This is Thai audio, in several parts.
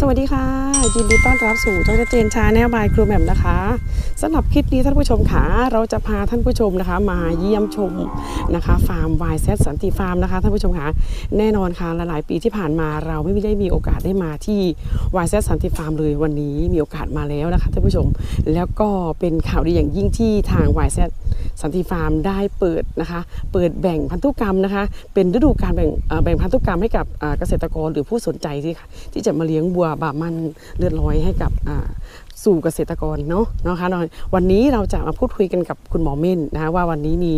สวัสดีค่ะ ยินดีต้อนรับสู่ช่องชัดเจนชาแนลบายครูแหม่มนะคะสำหรับคลิปนี้ท่านผู้ชมค่ะเราจะพาท่านผู้ชมนะคะ มาเยี่ยมชมนะคะ ฟาร์มวายแซสันติฟาร์มนะคะท่านผู้ชมคะแน่นอนค่ะหลายๆปีที่ผ่านมาเราไม่ได้มีโอกาสได้มาที่วายแซสันติฟาร์มเลยวันนี้มีโอกาสมาแล้วนะคะท่านผู้ชม แล้วก็เป็นข่าวดีอย่างยิ่งที่ทางวายแซสั สันติฟาร์มได้เปิดนะคะ เปิดแบ่งพันธุกรรมนะคะ เป็นฤดูการแบ่งอ่อแบ่งพันธุกรรมให้กับอ่าเกษตรกรหรือผู้สนใจที่ค่ะที่จะมาเลี้ยงบัวบามันเลือดร้อยให้กับอ่าสู่เกษตรกรเนาะนะคะเนาะวันนี้เราจะมาพูดคุยกันกับคุณหมอเม่นนะคะว่าวันนี้มี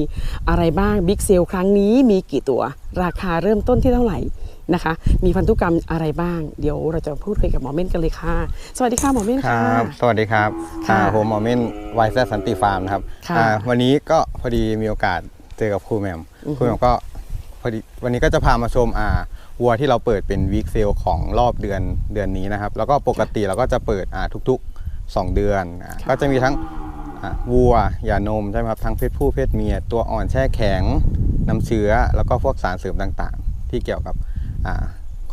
อะไรบ้างบิ๊กเซลครั้งนี้มีกี่ตัว ราคาเริ่มต้นที่เท่าไหร่ นะคะ มีพันธุกรรมอะไรบ้าง เดี๋ยวเราจะพูดคุยกับหมอเม่นกันเลยค่ะ สวัสดีค่ะหมอเม่นคค่ะรับ สวัสดีครับค่ะอ่าผมหมอเม่นไวแซสันติฟาร์มนะครับค่ะอ่าวันนี้ก็พอดีมีโอกาสเจอกับครูแหมมอือฮึครูแหมมก็พอดีวันนี้ก็จะพามาชมอ่าวัวที่เราเปิดเป็นวีคเซลของรอบเดือนเดือนนี้นะครับ แล้วก็ปกติเราก็จะเปิดอ่าทุกๆ 2 เดือนอ่าก็จะมีทั้งอ่าวัวหย่านมใช่ไหมครับทั้งเพศผู้เพศเมีย ตัวอ่อนแช่แข็งน้ำเชื้อ แล้วก็พวกสารเสริมต่างๆ ที่เกี่ยวกับอ่า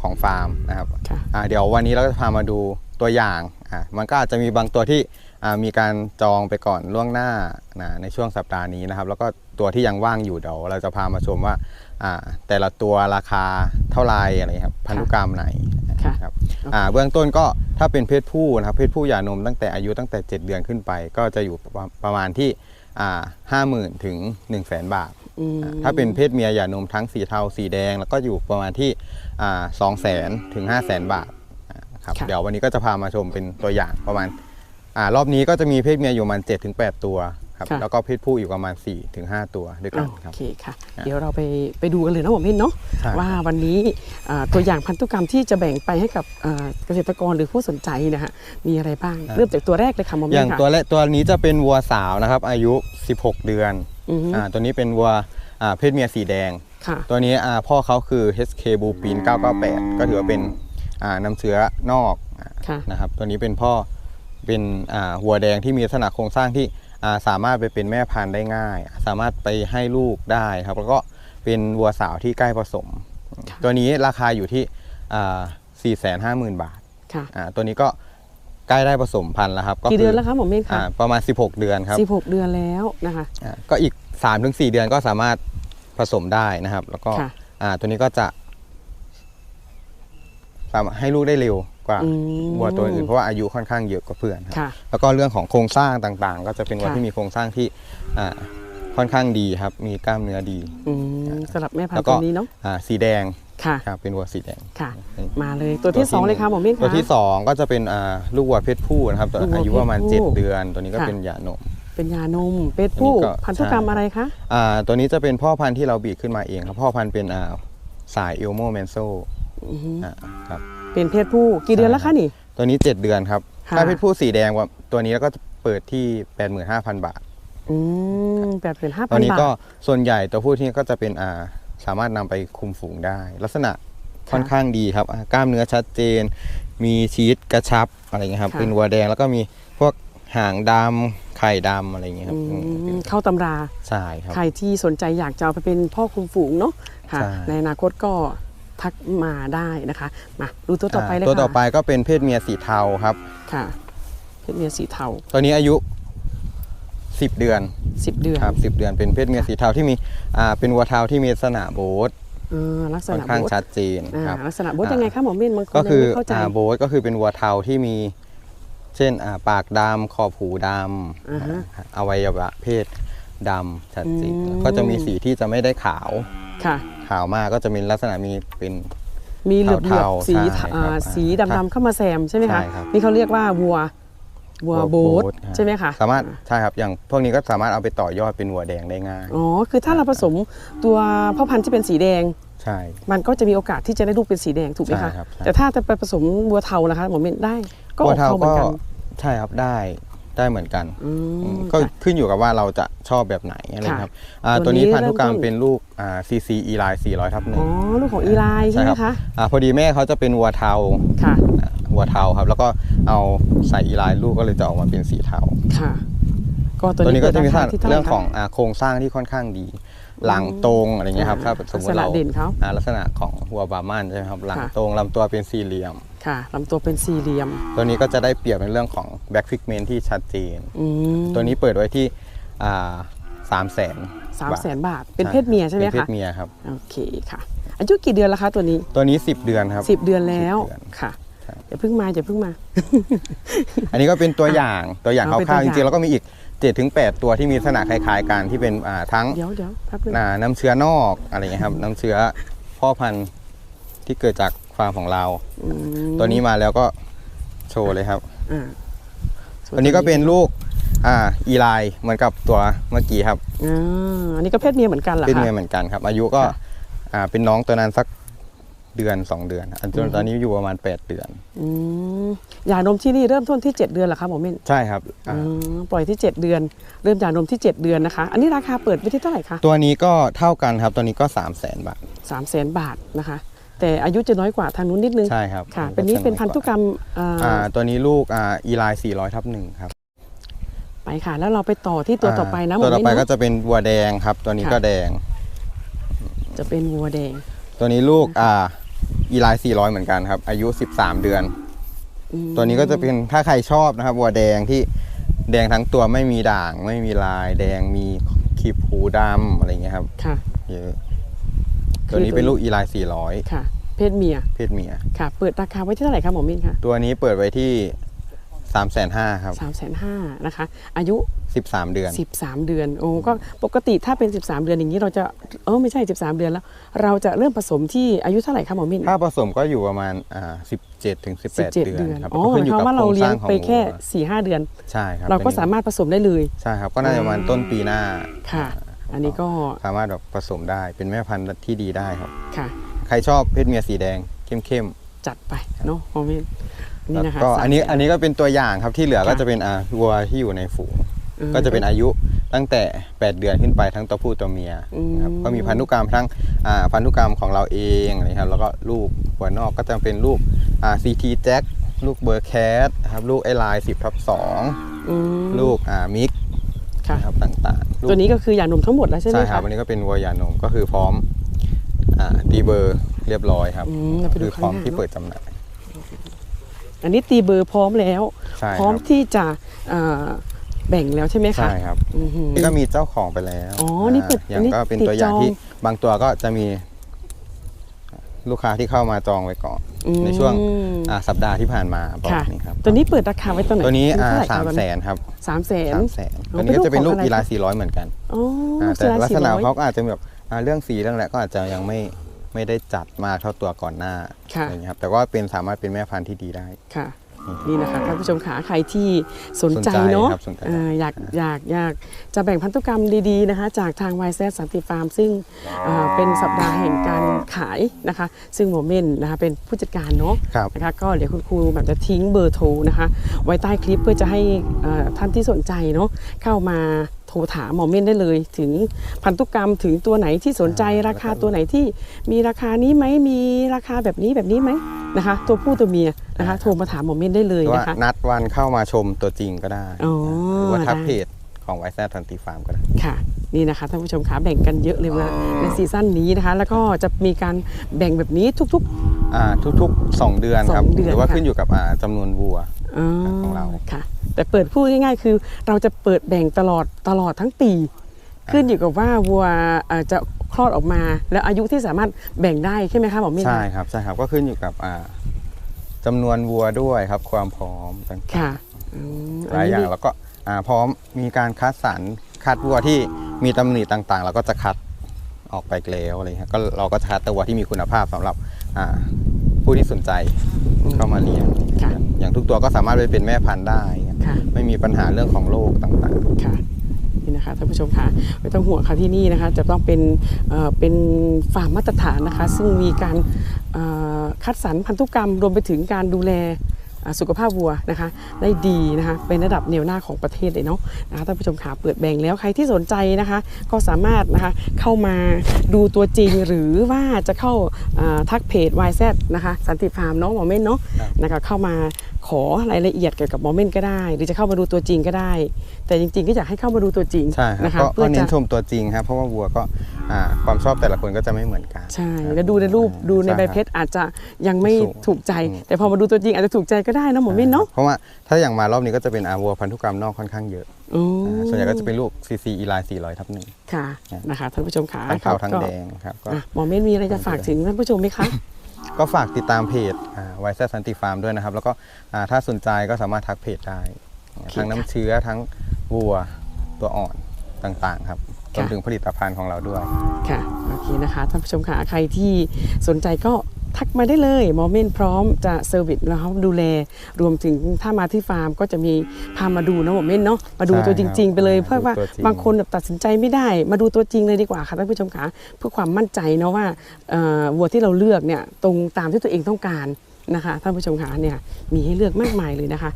ของฟาร์มนะครับค่ะอ่าเดี๋ยววันนี้เราก็จะพามาดูตัวอย่างอ่ามันก็อาจจะมีบางตัวที่อ่ามีการจองไปก่อนล่วงหน้านะในช่วงสัปดาห์นี้นะครับ แล้วก็ตัวที่ยังว่างอยู่เดี๋ยวเราจะพามาชมว่าอ่าแต่ละตัวราคาเท่าไหรอะไรครับพันธุกรรมไหนค่ะครับอ่าเบื้องต้นก็ถ้าเป็นเพศผู้นะครับเพศผู้หย่านมตั้งแต่อายุตั้งแต่ 7 เดือนขึ้นไป ก็จะอยู่ประมาณประมาณที่ห้าหมื่นถึง1นึ่งแสนบาทอืมอ่า ถ้าเป็นเพศเมียหย่านมทั้งสีเทาสีแดง แล้วก็อยู่ประมาณที่สองแสนถึงห้าแสนบาทอ่าครับค่ะเดี๋ยววันนี้ก็จะพามาชมเป็นตัวอย่างประมาณอารอบนี้ก็จะมีเพศเมียอยู่ประมาณ7ถึง8ตัวครับแล้วก็เพศผู้อยู่ประมาณ4ถึง5ตัวด้วยกันคโอรับเคค่ะ เดี๋ยวเราไปไปดูกันเลยนะหมอเม่นเนาะใช่ว่าวันนี้อ่าตัวอย่างพันธุกรรมที่จะแบ่งไปให้กับอ่าเกษตรกรหรือผู้สนใจนะฮะมีอะไรบ้างเริ่มจากตัวแรกเลยค่ะหมออเม่ย่างนค่ะตัวแรกตัวนี้จะเป็นวัวสาวนะครับอายุ 16 เดือน อือฮึ อ่าตัวนี้เป็นวัวอ่าเพศเมียสีแดง ค่ะ ตัวนี้อ่าพ่อเขาคือ HK b l u e p i n 998 ก็ถือว่าเป็นอ่าน้ำเชื้อนอกอ่าค่ะ นะครับตัวนี้เป็นพ่อเป็นอ่าวัวแดงที่มีลักษณะโครงสร้างที่อ่าสามารถไปเป็นแม่พันธุ์ได้ง่าย สามารถไปให้ลูกได้ครับแล้วก็เป็นวัวสาวที่ใกล้ผสมค่ะตัวนี้ราคาอยู่ที่อ่า450,000 บาท ค่ะ อ่าตัวนี้ก็ ใกล้ได้ผสมพันธุ์แล้วครับก็กี่เดือนแล้วคะหมอเม่นอ่าคะประมาณ 16 เดือนครับสิบหกเดือนแล้วนะคะอ่าก็อีก 3-4 เดือนก็สามารถผสมได้นะครับ แล้วก็ค่ะอ่าตัวนี้ก็จะสามารถให้ลูกได้เร็วกว่าอืมวัวตัวอื่นเพราะว่าอายุค่อนข้างเยอะกว่าเพื่อนครับค่ะแล้วก็เรื่องของโครงสร้างต่างๆ ก็จะเป็นวัวค่ะที่มีโครงสร้างที่อ่าค่อนข้างดีครับ มีกล้ามเนื้อดีอืมสำหรับแม่พันแล้ธุ์วก็ตัวนี้เนาะอ่าสีแดง ค่ะ ครับเป็นวัวสีแดง ค่ะ มาเลยตัวที่สองเลยค่ะหมอเม่นค่ะตัวที่สองก็จะเป็นอ่าลูกวัวเพศผู้นะครับตัวลูกวัวอายุประมาณ เพศผู้ 7 เดือน ตัวนี้ก็ค่ะเป็นหย่านม เป็นยานมเป็ดผู้อันนี้ก็ พันธุกรรมใช่อะไรคะ อ่าตัวนี้จะเป็นพ่อพันธุ์ที่เราบีดขึ้นมาเองครับ พ่อพันธุ์เป็นอ่าสายเอลโมแมนโซอือฮึอ่าครับ เป็นเพศผู้กี่เดือนแล้วคะนี่ ตัวนี้ 7 เดือนครับ ค่ะ ถ้าเพศผู้สีแดงว่าตัวนี้ก็จะเปิดที่ 85,000 บาทอืมแปดเป็นห้าตพัอนนนี้บาท ก็ส่วนใหญ่ตัวผู้ที่ก็จะเป็นอ่า สามารถนำไปคุมฝูงได้ ลักษณะค่ะค่อนข้างดีครับอ่ากล้ามเนื้อชัดเจน มีชีสกระชับอะไรเงี้ยครับค่ะเป็นวัวแดงแล้วก็มีพวกหางดำไข่ดำอะไรเงี้ยครับอือืมมเข้าตำราใช่ครับใครที่สนใจอยากจะเอาไปเป็นพ่อคุมฝูงเนาะค่ะใช่ในอนาคตก็ทักมาได้นะคะมาดูตัวต่อไปเลยตัวค่ะต่อไปก็เป็นเพศเมียสีเทาครับค่ะเพศเมียสีเทาตัวนี้อายุ 10 เดือน10 เดือนครับ10 เดือนเป็นเพศเมียสีเทาที่มีอ่าเป็นวัวเทาที่มีลักษณะโบทเออลักษค่อนณะข้างโบ๊ทชัดเจนอ่าครับ ลักษณะโบ๊ทยังไงคะหมอเม่นบางคนก็ยังคือไม่เข้าใจ อ่าโบทก็คือเป็นวัวเทาที่มี เช่นอ่าปากดำขอบหูดอ่าฮะำอวัยวะเพศดำชัดเจนอืม แล้วก็จะมีสีที่จะไม่ได้ขาวค่ะ ขาวมากก็จะมีลักษณะมีเป็น มีเหลือบเหลือบเทาๆสีใช่อ่าครับสีดำๆเข้ามาแซมใช่ไหมคะใช่ครับ นี่เขาเรียกว่าวัว วัวโบ๊ทใช่ไหมคะสามารถใช่ครับอย่างพวกนี้ก็สามารถเอาไปต่อยอดเป็นวัวแดงได้ง่ายอ๋อคือถ้าเราผสมตัวพ่อพันธุ์ที่เป็นสีแดงใช่มันก็จะมีโอกาสที่จะได้ลูกเป็นสีแดงถูกไหมใช่คะครับใช่แต่ถ้าจะไปผสมวัวเทานะคะหมอเม่นได้ก็อวัวอกเทาเทาเหมืก็อนกันใช่ครับได้ได้เหมือนกันอืมก็ค่ะขึ้นอยู่กับว่าเราจะชอบแบบไหนอะไรค่ะครับอ่าตัตัววนี้นี้พันธุกรรมเริ่มต้นเป็นลูกอ่าซีซีอีไลน์400ทับหนึ่อ๋งอลูกของอีไลใช่ไหมใช่ครัคะบอ่าพอดีแม่เขาจะเป็นวัวเทา ค่ะอ่าวัวเทาครับ แล้วก็เอาใส่อีไลน์ลูกก็เลยจะออกมาเป็นสีเทาค่ะ ก็ตัวตัวนี้นี้ก็จะมีเปิดราคาที่เท่าไหเรื่ร่องคะของอ่าโครงสร้างที่ค่อนข้างดี หลังตรงอะไรเงี้ยครับอ่าถ้าสมมลักษติณะเราเด่นเขาอ่าลักษณะของหัวบาร์มันใช่ไหมครับหลังค่ะตรงลำตัวเป็นสี่เหลี่ยมค่ะลำตัวเป็นสี่เหลี่ยม ตัวนี้ก็จะได้เปรียบในเรื่องของแบ็กฟิกเมนที่ชัดเจนอืมตัวนี้เปิดไว้ที่สามแสนสามแสนบาท เป็นเพศเมียใช่ไหมเป็นเพคะศเมียครับ โอเคค่ะ อายุกี่เดือนแล้วคะตัวนี้ ตัวนี้ 10 เดือนครับสิบเดือนแล้ว10เดือนค่ะครับ อย่าเพิ่งมาอย่าเพิ่งมา อันนี้ก็เป็นตัวอย่างตัวอย่างเอาเป็นคร่าวๆตัวจอย่างริงๆแล้วก็มีอีก7ถึง8ตัวที่มีลักษณะคล้ายๆกันที่เป็นอ่าทั้งเดี๋ยวเดี๋ยวแป๊บนึงอ่าน้ำเชื้อนอกอะไรเงี้ยครับ น้ำเชื้อพ่อพันธุ์ที่เกิดจากฟาร์มของเราอืมตัวนี้มาแล้วก็โชว์เลยครับอ่าตัวนี้ก็เป็นลูกอ่าอีไลเหมือนกับตัวเมื่อกี้ครับอ่าอันนี้ก็เพศเมียเหมือนกันเหรอเป็นคะเมียเหมือนกันครับ อายุก็ค่ะอ่าเป็นน้องตัวนั้นสัก เดือน 2 เดือนอันอืมตอนนี้อยู่ประมาณ 8 เดือนอืมหย่านมที่นี่เริ่มต้นที่ 7 เดือนเหรอคะหมอเม่นใช่ครับอ่าอืมปล่อยที่ 7 เดือน เริ่มหย่านมที่ 7 เดือนนะคะ อันนี้ราคาเปิดไว้ที่เท่าไหร่คะตัวนี้ก็เท่ากันครับตัวนี้ก็ 3 0 0 0 0 0บาท3 0 0 0 0 0บาทนะคะ แต่อายุจะน้อยกว่าทางนู้นนิดนึงใช่ครับค่ะเป็นนี้เป็นพันธุกรรมอ่าอ่าตัวนี้ลูกอ่าอีไล400ทับหนึ่งครับไปค่ะ แล้วเราไปต่อที่ตัวต่อไปนะหมตัวอต่อเม่นไปก็เนอะจะเป็นวัวแดงครับ ตัวนี้ค่ะก็แดง จะเป็นวัวแดง ตัวนี้ลูกอ่า อีไล400เหมือนกันครับ อายุ 13 เดือนอืมตัวนี้ก็จะเป็นถ้าใครชอบนะครับ วัวแดงที่แดงทั้งตัวไม่มีด่าง ไม่มีลาย แดงมีขีบหูดำอะไรเงี้ยครับค่ะ เยอะคือตัวนี้ตัวเป็นลูกอีไล400ค่ะ เพศเมียเพศเมียค่ะ เปิดราคาไว้ที่เท่าไหร่คะหมอเม่นคะตัวนี้เปิดไว้ที่ 3 5 0 0 0ครับสามแสนห้านะคะ อายุ 13 เดือน 13 เดือน โอ้ก็ปกติถ้าเป็น 13 เดือนอย่างนี้เราจะเออไม่ใช่ 13 เดือนแล้ว เราจะเริ่มผสมที่อายุเท่าไหร่คะหมอมินถ้าผสมก็อยู่ประมาณอ่า17ถึง18 17เดือนเดือนครับอ๋อก็หขึ้มานยอยู่ความกับว่าโคเรารงสเลี้ยร้างงของไปแค่วัว4 5เดือน ใช่ครับ เราก็ตัวนี้สามารถผสมได้เลยใช่ครับก็น่าจะประมาณต้นปีหน้าค่ะ อันนี้ก็สามารถแบบผสมได้เป็นแม่พันธุ์ที่ดีได้ครับค่ะ ใครชอบเพศเมียสีแดงเข้มๆจัดไปเนาะหมอมิน นี่แล้วนะคะก็อันนี้สามแสอันนี้ก็เป็นตัวอย่างครับที่เหลือก็ค่ะจะเป็นอ่าวัวที่อยู่ในฝูงอืมก็จะเป็นอายุตั้งแต่ 8 เดือนขึ้นไปทั้งตัวผู้ตัวเมียอืมนะครับก็มีพันธุกรรมทั้งอ่าพันธุกรรมของเราเองอะไรครับแล้วก็ลูกหัวนอกก็จะเป็นลูกอ่าซีทีแจ็คลูกเบอร์แคทครับลูกไอไลน์สิบทับสองอืมลูกอ่ามิกค่ะนะครับต่างๆลูกตัวนี้ก็คือหย่านมทั้งหมดแล้วใช่ไหมใช่ครัคะบวันนี้ก็เป็นวัวยานมก็คือพร้อมอ่าตีเบอร์เรียบร้อยครับอืมเราไปดูคือพร้อมข้างหน้าที่เนอะเปิดจำหน่าย อันนี้ตีเบอร์พร้อมแล้ว ใช่พร้อมครับที่จะเอ่อแบ่งแล้วใช่ไหมคะใช่ครับ อือหือ นี่ก็มีเจ้าของไปแล้วอ๋อนี่เปิดอย่างนี่ก็เป็นติดตัวอย่างจองที่บางตัวก็จะมีลูกค้าที่เข้ามาจองไว้ก่อน อืม ในช่วงอ่าสัปดาห์ที่ผ่านมาประค่ะมาณนี้ครับตัวนี้เปิดราคาไว้ตัวไหนตัวนี้อ่าเท่ไหร่คะสามตอนแสนี้นครับสามแสน สามแสนอ๋อตัวนี้ก็จะเป็นลูกเป็นลูกของอะไร อีลาสี่ร้อยเหมือนกันอ๋ออ่าเสืแต่อลักษณะ400เขาก็อาจจะแบบอ่าเรื่องสีเรื่องอะไรก็อาจจะยังไม่ ไม่ได้จัดมากเท่าตัวก่อนหน้าค่ะ อะไรอย่างเงี้ยครับแต่ว่าเป็นสามารถเป็นแม่พันธุ์ที่ดีได้ ค่ะ นี่นะคะท่านผู้ชมขาใครที่สนใจสนใจเนาะครับสนใจเอ่ออยากอยากอยากจะแบ่งพันธุกรรมดีๆนะคะ จากทาง y z สันติฟาร์ม ซึ่งเอ่อเป็นสัปดาห์แห่งการขายนะคะ ซึ่งโมเมนต์นะคะเป็นผู้จัดการเนาะครับ นะคะก็เดี๋ยวคุณครูแบบจะทิ้งเบอร์โทรนะคะ ไว้ใต้คลิปเพื่อจะให้เอ่อท่านที่สนใจเนาะเข้ามาโท รถามหมอเม่นได้เลย ถึงพันธุกรรมถึงตัวไหนที่สนใจราคาตัวไหนที่มีราคานี้ไหมมีราคาแบบนี้แบบนี้ไหมนะคะ ตัวผู้ตัวเมียนะคะโทรมาถามหมอเม่นได้เลยหรือว่านะคะนัดวันเข้ามาชมตัวจริงก็ได้อ๋อหรือว่าทักได้เพจของไวแซทันตีฟาร์มก็ได้ค่ะนี่นะคะท่านผู้ชมคะแบ่งกันเยอะเลยว่าในซีซั่นนี้นะคะ แล้วก็จะมีการแบ่งแบบนี้ทุกอ่าทุกๆ 2 เดือนครับสองเดือนหรือว่าค่ะขึ้นอยู่กับอ่าจำนวนวัวๆอ๋อของเราค่ะ แต่เปิดพูดง่ายๆ คือ เราจะเปิดแบ่งตลอดตลอดทั้งปี ขึ้นอยู่กับว่าวัวเอ่อจะคลอดออกมา แล้วอายุที่สามารถแบ่งได้ใช่ไหมคะหมอมิ้นใช่ครับใช่ครับก็ขึ้นอยู่กับอ่าจำนวนวัวด้วยครับ ความพร้อมต่างค่ะอืมๆหลายอย่างแล้วก็อ่าพร้อมมีการคัดสรรคัดวัวที่มีตำหนิต่างๆ เราก็จะคัดออกไปแล้วอะไรเงี้ยก็เราก็จะคัดแต่วัวที่มีคุณภาพสำหรับอ่าผู้ที่สนใจเข้ามาเลี้ยงค่ะอย่างทุกตัวก็สามารถไปเป็นแม่พันธุ์ได้เงี้ยค่ะ ไม่มีปัญหาเรื่องของโรคต่างๆค่ะนี่นะคะท่านผู้ชมคะไม่ต้องห่วงค่ะที่นี่นะคะจะต้องเป็นเอ่อเป็นฟาร์มมาตรฐานนะคะ ซึ่งมีการเอ่อคัดสรรพันธุกรรมรวมไปถึงการดูแลอ่าสุขภาพวัวนะคะได้ดีนะคะเป็นระดับแนวหน้าของประเทศเลยเนาะนะคะท่านผู้ชมขาเปิดแบ่งแล้วใครที่สนใจนะคะ ก็สามารถนะคะเข้ามาดูตัวจริงหรือว่าจะเข้าอ่าทักเพจ YZ นะคะสันติฟาร์มเนาะหมอเม่นเนาะครับนะคะเข้ามา ขอรายละเอียดเกี่ยวกับหมอเม่นก็ได้ หรือจะเข้ามาดูตัวจริงก็ได้ แต่จริงๆก็อยากให้เข้ามาดูตัวจริงใช่ครับนะคะก็เพื่ก็อเน้จะนชมตัวจริงครับเพราะว่าวัวก็อ่าความชอบแต่ละคนก็จะไม่เหมือนกันใช่แล้วดูในรูปดูในใบเพชรอาจจะยังไม่สูงถูกใจอืมแต่พอมาดูตัวจริงอาจจะถูกใจก็ได้นะหมอเม่นเนาะเพราะว่าถ้าอย่างมารอบนี้ก็จะเป็นอาวัวพันธุกรรมนอกค่อนข้างเยอะอืมอ่าส่วนใหญ่ก็จะเป็นลูกซีซีอีไลน์400ทับหนึ่งค่ะนะคะท่านผู้ชมขาทั้งขาวทั้งก็แดงครับก็ อะหมอเม่นมีอะไรจะฝากถึงท่านผู้ชมไหมคะ ก็ฝากติดตามเพจไวซ์สันติฟาร์มด้วยนะครับ แล้วก็อ่าถ้าสนใจก็สามารถทักเพจได้ ทั้งน้ำเชื้อทั้งวัวตัวอ่อนต่างๆครับรวมค่ะถึงผลิตภัณฑ์ของเราด้วย ค่ะ โอเคนะคะ ท่านผู้ชมค่ะ ใครที่สนใจก็ ทักมาได้เลยหมอเม่นพร้อมจะเซอร์วิสแล้วดูแลรวมถึงถ้ามาที่ฟาร์มก็จะมีพามาดูนะหมอเม่นเนาะมาดูใช่ตัวจริง ๆ ไปเลยครับเพื่อว่าดูตัวจริงบางคนแบบตัดสินใจไม่ได้ มาดูตัวจริงเลยดีกว่าค่ะท่านผู้ชมค่ะเพื่อความมั่นใจเนาะว่าเอ่อวัวที่เราเลือกเนี่ยตรงตามที่ตัวเองต้องการนะคะท่านผู้ชมค่ะเนี่ยมีให้เลือกมากมายเลยนะคะ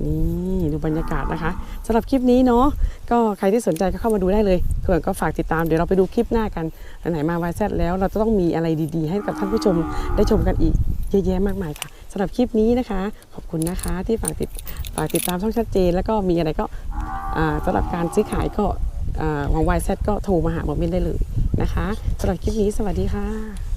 นี่ดูบรรยากาศนะคะสำหรับคลิปนี้เนาะก็ใครที่สนใจก็เข้ามาดูได้เลยเผื่อก็ฝากติดตามเดี๋ยวเราไปดูคลิปหน้ากันไหนมาวายแซดแล้วเราจะต้องมีอะไรดีๆ ให้กับท่านผู้ชมได้ชมกันอีกเยอะแยะมากมายค่ะสำหรับคลิปนี้นะคะ ขอบคุณนะคะที่ฝากติดฝากติดตามช่องชัดเจน แล้วก็มีอะไรก็อ่าสำหรับการซื้อขายก็ของวายแซดก็โทรมาหาหมอเมนได้เลยนะคะสำหรับคลิปนี้สวัสดีค่ะ